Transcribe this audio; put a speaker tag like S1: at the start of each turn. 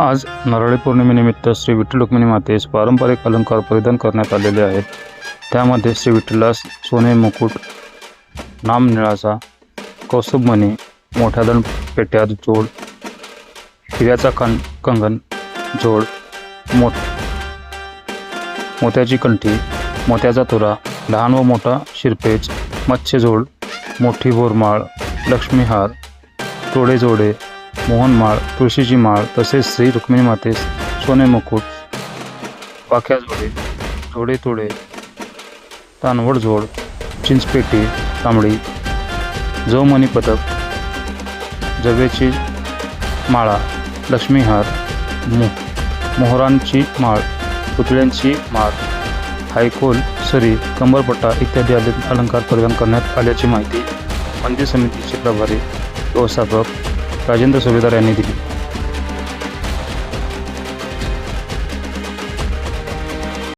S1: आज नारळी पौर्णिमेनिमित्त श्री विठ्ठल रुक्मिणी मातेस पारंपरिक अलंकार परिधान करण्यात आलेले आहेत. त्यामध्ये श्री विठ्ठलास सोने मुकुट नामनिळाचा कौस्तुभमणी मोठ्या दण पेट्यात जोड हिऱ्याचा कं कंगन जोड मोठ मोत्याची कंठी मोत्याचा तुरा लहान व मोठा शिरपेच मत्स्यजोड मोठी बोरमाळ लक्ष्मीहार तोडे जोडे मोहनमाळ तुळशीची माळ तसेच श्री रुक्मिणी मातेस सोने मुकुट पाख्या जोडे जोडे तोडे तानवड जोड चिंचपेटी तांबडी जवमणी पदक जवेची माळा लक्ष्मीहार मोह मोहरांची माळ पुतळ्यांची माळ हायकोल सरी कंबरपट्टा इत्यादी अलंकार परिधान करण्यात आल्याची माहिती मंदिर समितीचे प्रभारी व्यवस्थापक राजेंद्र सुभेदार यांनी दिली.